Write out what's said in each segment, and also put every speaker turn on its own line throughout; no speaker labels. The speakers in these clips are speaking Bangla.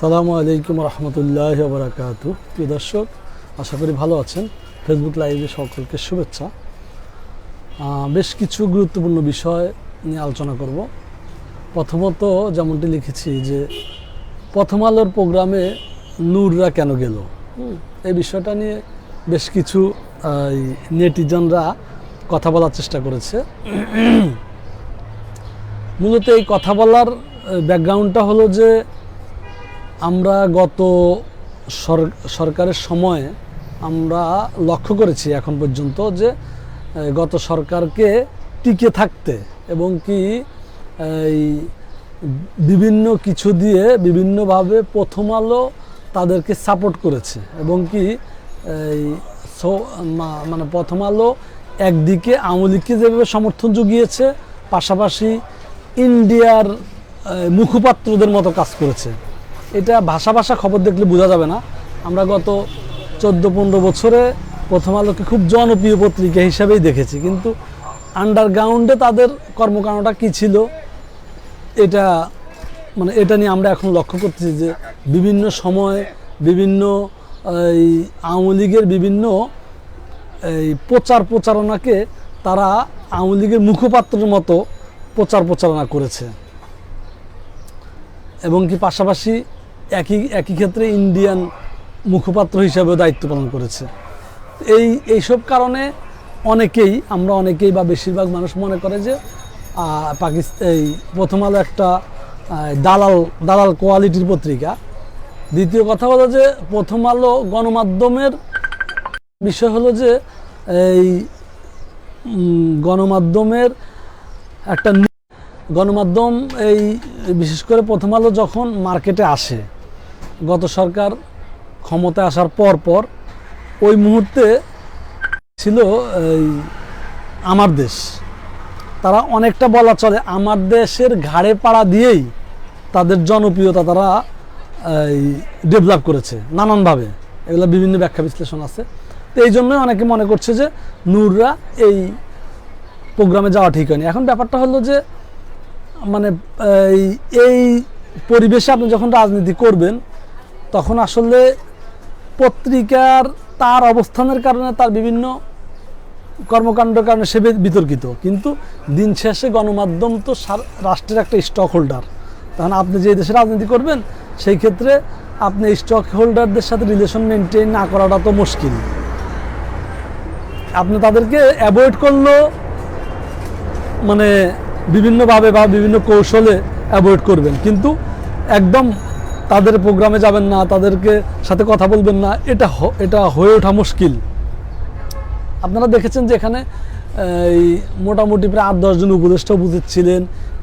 সালামু আলাইকুম রহমতুল্লাহ বরাকাত প্রিয় দর্শক, আশা করি ভালো আছেন। ফেসবুক লাইভে সকলকে শুভেচ্ছা। বেশ কিছু গুরুত্বপূর্ণ বিষয় নিয়ে আলোচনা করব। প্রথমত যেমনটি লিখেছি যে, প্রথম আলোর প্রোগ্রামে নূররা কেন গেল? এই বিষয়টা নিয়ে বেশ কিছু নেটিজনরা কথা বলার চেষ্টা করেছে। মূলত এই কথা বলার ব্যাকগ্রাউন্ডটা হলো যে আমরা গত সরকারের সময়ে আমরা লক্ষ্য করেছি এখন পর্যন্ত যে গত সরকারকে টিকে থাকতে এবং কি, এই বিভিন্ন কিছু দিয়ে বিভিন্নভাবে প্রথম আলো তাদেরকে সাপোর্ট করেছে এবং কি, এই মানে প্রথম আলো একদিকে আওয়ামী লীগকে যেভাবে সমর্থন জুগিয়েছে, পাশাপাশি ইন্ডিয়ার মুখপাত্রদের মতো কাজ করেছে। এটা ভাষা ভাষা খবর দেখলে বোঝা যাবে না। আমরা গত চোদ্দ পনেরো বছরে প্রথম আলোকে খুব জনপ্রিয় পত্রিকা হিসাবেই দেখেছি। কিন্তু আন্ডারগ্রাউন্ডে তাদের কর্মকাণ্ডটা কী ছিল, এটা মানে এটা নিয়ে আমরা এখন লক্ষ্য করতেছি যে বিভিন্ন সময় বিভিন্ন, এই আওয়ামী লীগের বিভিন্ন, এই প্রচার প্রচারণাকে তারা আওয়ামী লীগের মুখপাত্রের মতো প্রচার প্রচারণা করেছে। এবং কি পাশাপাশি একই একই ক্ষেত্রে ইন্ডিয়ান মুখপাত্র হিসাবেও দায়িত্ব পালন করেছে। এই, এইসব কারণে অনেকেই, আমরা অনেকেই বা বেশিরভাগ মানুষ মনে করে যে পাকিস্তান এই প্রথম আলো একটা দালাল দালাল কোয়ালিটির পত্রিকা। দ্বিতীয় কথা হলো যে, প্রথম আলো গণমাধ্যমের বিষয় হলো যে, এই গণমাধ্যমের একটা গণমাধ্যম এই, বিশেষ করে প্রথম আলো যখন মার্কেটে আসে গত সরকার ক্ষমতায় আসার পর পর ওই মুহূর্তে ছিল, এই, আমার দেশ। তারা অনেকটা বলা চলে, আমার দেশের ঘাড়ে পাড়া দিয়েই তাদের জনপ্রিয়তা তারা, এই ডেভেলপ করেছে নানানভাবে। এগুলো বিভিন্ন ব্যাখ্যা বিশ্লেষণ আছে। তো এই জন্যই অনেকে মনে করছে যে নূররা এই প্রোগ্রামে যাওয়া ঠিক হয়নি। এখন ব্যাপারটা হলো যে মানে এই পরিবেশে আপনি যখন রাজনীতি করবেন তখন আসলে পত্রিকার তার অবস্থানের কারণে তার বিভিন্ন কর্মকাণ্ডের কারণে সে বিতর্কিত। কিন্তু দিন শেষে গণমাধ্যম তো রাষ্ট্রের একটা স্টক হোল্ডার তখন আপনি যে দেশে রাজনীতি করবেন, সেই ক্ষেত্রে আপনি স্টক হোল্ডারদের সাথে রিলেশন মেনটেন না করাটা তো মুশকিল। আপনি তাদেরকে অ্যাভয়েড করলেও মানে বিভিন্নভাবে বা বিভিন্ন কৌশলে অ্যাভয়েড করবেন। কিন্তু একদম তাদের প্রোগ্রামে যাবেন না, তাদেরকে সাথে কথা বলবেন না, এটা এটা হয়ে ওঠা মুশকিল। আপনারা দেখেছেন যে এখানে, এই মোটামুটি প্রায় আট দশজন উপদেষ্টা উপস্থিত ছিলেন।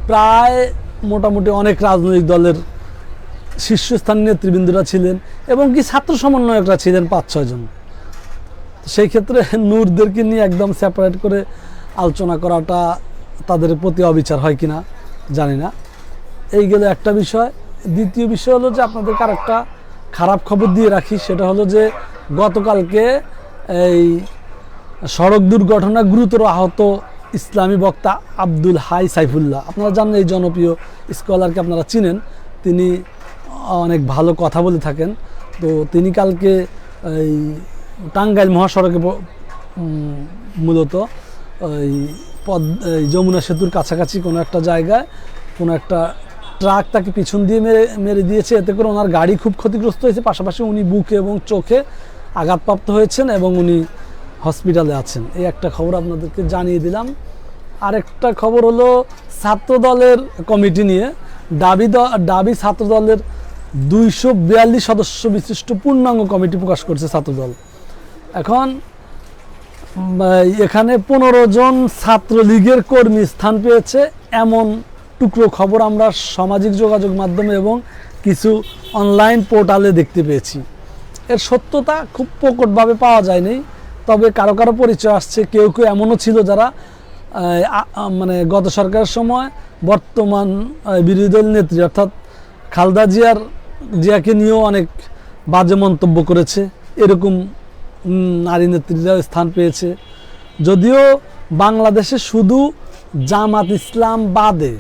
প্রায় মোটামুটি অনেক রাজনৈতিক দলের শীর্ষস্থানীয় নেতৃবৃন্দরা ছিলেন এবং কি ছাত্র সমন্বয়করা ছিলেন পাঁচ ছয়জন সেই ক্ষেত্রে নূরদেরকে নিয়ে একদম সেপারেট করে আলোচনা করাটা তাদের প্রতি অবিচার হয় কিনা জানি না। এই গেল একটা বিষয়। দ্বিতীয় বিষয় হলো যে আপনাদেরকে আরেকটা খারাপ খবর দিয়ে রাখি, সেটা হলো যে গতকালকে এই সড়ক দুর্ঘটনা গুরুতর আহত ইসলামী বক্তা আব্দুল হাই সাইফুল্লাহ। আপনারা জানেন এই জনপ্রিয় স্কলারকে আপনারা চিনেন, তিনি অনেক ভালো কথা বলে থাকেন। তো তিনি কালকে এই টাঙ্গাইল মহাসড়কে মূলত ওই পদ যমুনা সেতুর কাছাকাছি কোনো একটা জায়গায় কোনো একটা ট্রাক তাকে পিছন দিয়ে মেরে মেরে দিয়েছে। এতে করে ওনার গাড়ি খুব ক্ষতিগ্রস্ত হয়েছে। পাশাপাশি উনি বুকে এবং চোখে আঘাতপ্রাপ্ত হয়েছেন এবং উনি হসপিটালে আছেন। এই একটা খবর আপনাদেরকে জানিয়ে দিলাম। আরেকটা খবর হলো ছাত্র দলের কমিটি নিয়ে দাবি দ- দাবি ছাত্র দলের দুইশো বিয়াল্লিশ সদস্য বিশিষ্ট পূর্ণাঙ্গ কমিটি প্রকাশ করছে ছাত্রদল। এখন এখানে পনেরো জন ছাত্রলীগের কর্মী স্থান পেয়েছে এমন টুকরো খবর আমরা সামাজিক যোগাযোগ মাধ্যমে এবং কিছু অনলাইন পোর্টালে দেখতে পেয়েছি। এর সত্যতা খুব প্রকটভাবে পাওয়া যায়নি, তবে কারও কারও পরিচয় আসছে, কেউ কেউ এমনও ছিল যারা মানে গত সরকারের সময় বর্তমান বিরোধী দল নেত্রী, অর্থাৎ খালদা জিয়ার, জিয়াকে নিয়েও অনেক বাজে মন্তব্য করেছে। এরকম নারী নেত্রীরাও স্থান পেয়েছে। যদিও বাংলাদেশে শুধু জামাত ইসলাম বাদে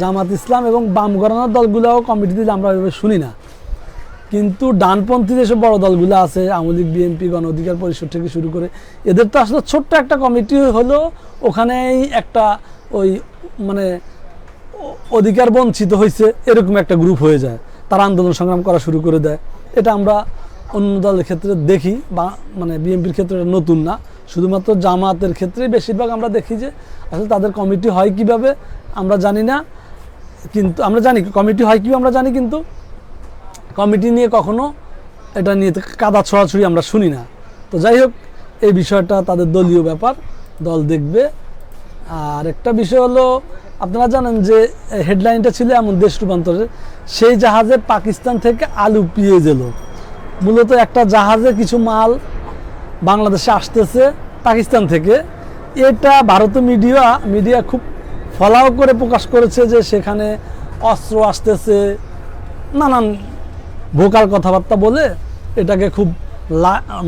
জামাত ইসলাম এবং বাম গণনার দলগুলোও কমিটি দিলে আমরা ওইভাবে শুনি না। কিন্তু ডানপন্থী যেসব বড় দলগুলো আছে, আওয়ামী লীগ, বিএনপি, গণ অধিকার পরিষদ থেকে শুরু করে, এদের তো আসলে ছোট্ট একটা কমিটি হলো ওখানেই একটা ওই মানে অধিকার বঞ্চিত হয়েছে এরকম একটা গ্রুপ হয়ে যায়। তারা আন্দোলন সংগ্রাম করা শুরু করে দেয়। এটা আমরা অন্য দলের ক্ষেত্রে দেখি বা মানে বিএনপির ক্ষেত্রে এটা নতুন না। শুধুমাত্র জামাতের ক্ষেত্রে বেশিরভাগ আমরা দেখি যে আসলে তাদের কমিটি হয় কীভাবে, আমরা জানি না। কিন্তু আমরা জানি কমিটি হয় কি আমরা জানি কিন্তু কমিটি নিয়ে কখনো এটা নিয়ে কাদা ছড়াছড়ি আমরা শুনি না। তো যাই হোক, এই বিষয়টা তাদের দলীয় ব্যাপার, দল দেখবে। আর একটা বিষয় হলো, আপনারা জানেন যে হেডলাইনটা ছিল এমন দেশ রূপান্তরের সেই জাহাজে পাকিস্তান থেকে আলু পেঁয়াজ এলো মূলত একটা জাহাজে কিছু মাল বাংলাদেশে আসতেছে পাকিস্তান থেকে। এটা ভারতীয় মিডিয়া মিডিয়া খুব ফলাও করে প্রকাশ করেছে যে সেখানে অস্ত্র আসতেছে, নানান ভোকাল কথাবার্তা বলে এটাকে খুব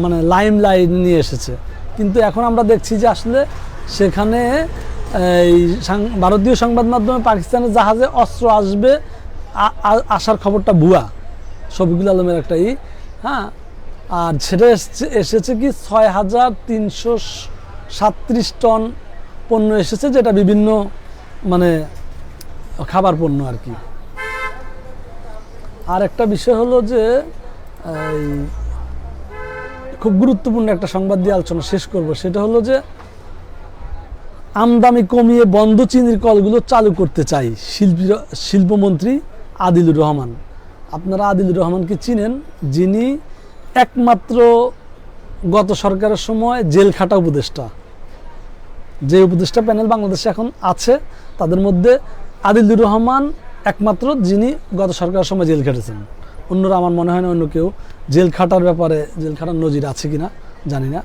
মানে লাইম লাইন নিয়ে এসেছে। কিন্তু এখন আমরা দেখছি যে আসলে সেখানে, এই ভারতীয় সংবাদ মাধ্যমে পাকিস্তানের জাহাজে অস্ত্র আসবে আসার খবরটা ভুয়া। শফিকুল আলমের একটা ই হ্যাঁ? আর সেটা এসছে, এসেছে কি ছয় হাজার তিনশো সাত্রিশ টন পণ্য এসেছে, যেটা বিভিন্ন মানে খাবার পণ্য আর কি। আর একটা বিষয় হলো যে খুব গুরুত্বপূর্ণ একটা সংবাদ দিয়ে আলোচনা শেষ করব, সেটা হলো যে, আমদানি কমিয়ে বন্ধ চিনির কলগুলো চালু করতে চাই, শিল্পী, শিল্পমন্ত্রী আদিলুর রহমান। আপনারা আদিলুর রহমানকে চিনেন, যিনি একমাত্র গত সরকারের সময় জেল খাটা উপদেষ্টা। যে উপদেষ্টা প্যানেল বাংলাদেশে এখন আছে তাদের মধ্যে আদিলুর রহমান একমাত্র যিনি গত সরকারের সময় জেল খেটেছেন। অন্যরা আমার মনে হয় না অন্য কেউ। জেল খাটার ব্যাপারে জেল খাটার নজির আছে কিনা জানি না।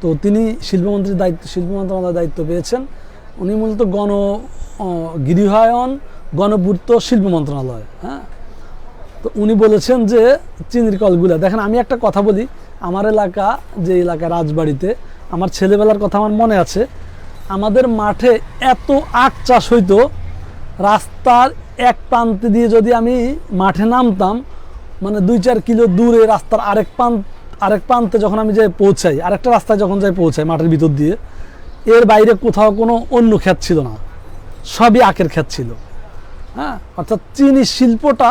তো তিনি শিল্পমন্ত্রীর দায়িত্ব শিল্প মন্ত্রণালয়ের দায়িত্ব পেয়েছেন। উনি মূলত গণ গৃহায়ন গণপূর্ত শিল্প মন্ত্রণালয় হ্যাঁ? তো উনি বলেছেন যে চিনির কলগুলা, দেখেন আমি একটা কথা বলি, আমার এলাকা, যে এলাকা রাজবাড়িতে, আমার ছেলেবেলার কথা আমার মনে আছে আমাদের মাঠে এত আখ চাষ হইতো, রাস্তার এক প্রান্তে দিয়ে যদি আমি মাঠে নামতাম মানে দুই চার কিলো দূরে রাস্তার আরেক প্রান্ত, আরেক প্রান্তে যখন আমি যাই পৌঁছাই, আরেকটা রাস্তায় যখন যাই পৌঁছাই মাঠের ভিতর দিয়ে, এর বাইরে কোথাও কোনো অন্য ক্ষেত ছিল না। সবই আখের ক্ষেত ছিল। হ্যাঁ? অর্থাৎ চিনি শিল্পটা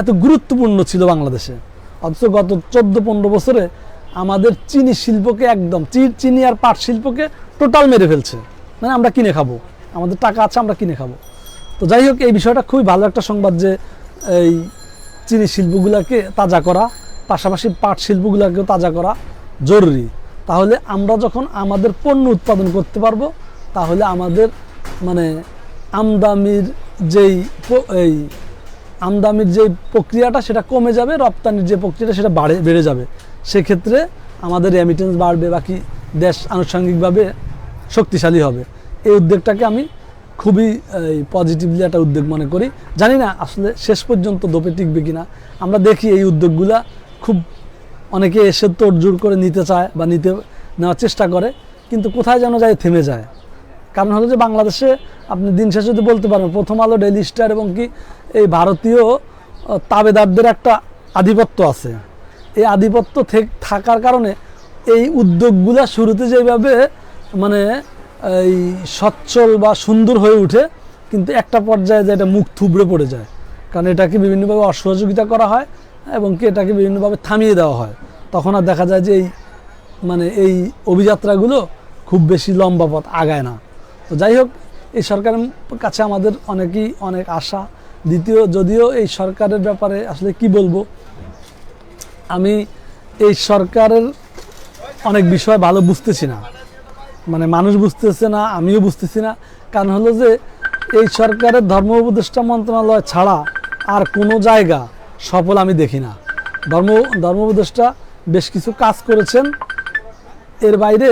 এত গুরুত্বপূর্ণ ছিল বাংলাদেশে। অথচ গত চোদ্দ পনেরো বছরে আমাদের চিনি শিল্পকে একদম চিনি আর পাট শিল্পকে টোটাল মেরে ফেলছে। মানে আমরা কিনে খাব। আমাদের টাকা আছে, আমরা কিনে খাব। তো যাই হোক, এই বিষয়টা খুবই ভালো একটা সংবাদ যে এই চিনি শিল্পগুলোকে তাজা করা, পাশাপাশি পাট শিল্পগুলোকেও তাজা করা জরুরি। তাহলে আমরা যখন আমাদের পণ্য উৎপাদন করতে পারব, তাহলে আমাদের মানে আমদানির যেই এই আমদামির যে প্রক্রিয়াটা, সেটা কমে যাবে, রপ্তানির যে প্রক্রিয়াটা, সেটা বাড়ে, বেড়ে যাবে। সেক্ষেত্রে আমাদের রেমিটেন্স বাড়বে, বাকি দেশ আনুষঙ্গিকভাবে শক্তিশালী হবে। এই উদ্যোগটাকে আমি খুবই পজিটিভলি একটা উদ্যোগ মনে করি। জানি না আসলে শেষ পর্যন্ত দোপে টিকবে কিনা। আমরা দেখি এই উদ্যোগগুলা খুব অনেকে এসে তোড়জোড় করে নিতে চায় বা নিতে, নেওয়ার চেষ্টা করে, কিন্তু কোথায় যেন যায় থেমে যায়। কারণ হলো যে বাংলাদেশে আপনি দিন শেষে যদি বলতে পারবেন প্রথম আলো ডেইলি স্টার এবং কি এই ভারতীয় তাবেদারদের একটা আধিপত্য আছে। এই আধিপত্য থেক- থাকার কারণে এই উদ্যোগগুলা শুরুতে যেভাবে মানে এই সচ্ছল বা সুন্দর হয়ে ওঠে কিন্তু একটা পর্যায়ে যে এটা মুখ থুবড়ে পড়ে যায়। কারণ এটাকে বিভিন্নভাবে অসহযোগিতা করা হয় এবং কি এটাকে বিভিন্নভাবে থামিয়ে দেওয়া হয়। তখন আর দেখা যায় যে এই মানে এই অভিযাত্রাগুলো খুব বেশি লম্বা পথ আগায় না। তো যাই হোক, এই সরকারের কাছে আমাদের অনেকই অনেক আশা। দ্বিতীয়, যদিও এই সরকারের ব্যাপারে আসলে কি বলব? আমি এই সরকারের অনেক বিষয় ভালো বুঝতেছি না। মানে মানুষ বুঝতেছে না, আমিও বুঝতেছি না। কারণ হলো যে, এই সরকারের ধর্ম উপদেষ্টা মন্ত্রণালয় ছাড়া আর কোনো জায়গা সফল আমি দেখি না। ধর্ম ধর্ম উপদেষ্টা বেশ কিছু কাজ করেছেন। এর বাইরে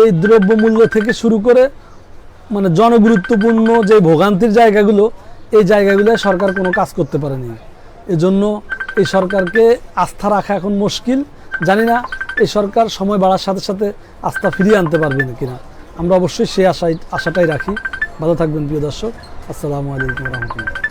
এই দ্রব্যমূল্য থেকে শুরু করে মানে জনগুরুত্বপূর্ণ যে ভোগান্তির জায়গাগুলো, এই জায়গাগুলোয় সরকার কোনো কাজ করতে পারেনি। এজন্য এই সরকারকে আস্থা রাখা এখন মুশকিল। জানি না এই সরকার সময় বাড়ার সাথে সাথে আস্থা ফিরিয়ে আনতে পারবেন কিনা? আমরা অবশ্যই সেই আশাই আশাটাই রাখি। ভালো থাকবেন প্রিয় দর্শক। আসসালামু আলাইকুম রহমতুল্লাহ।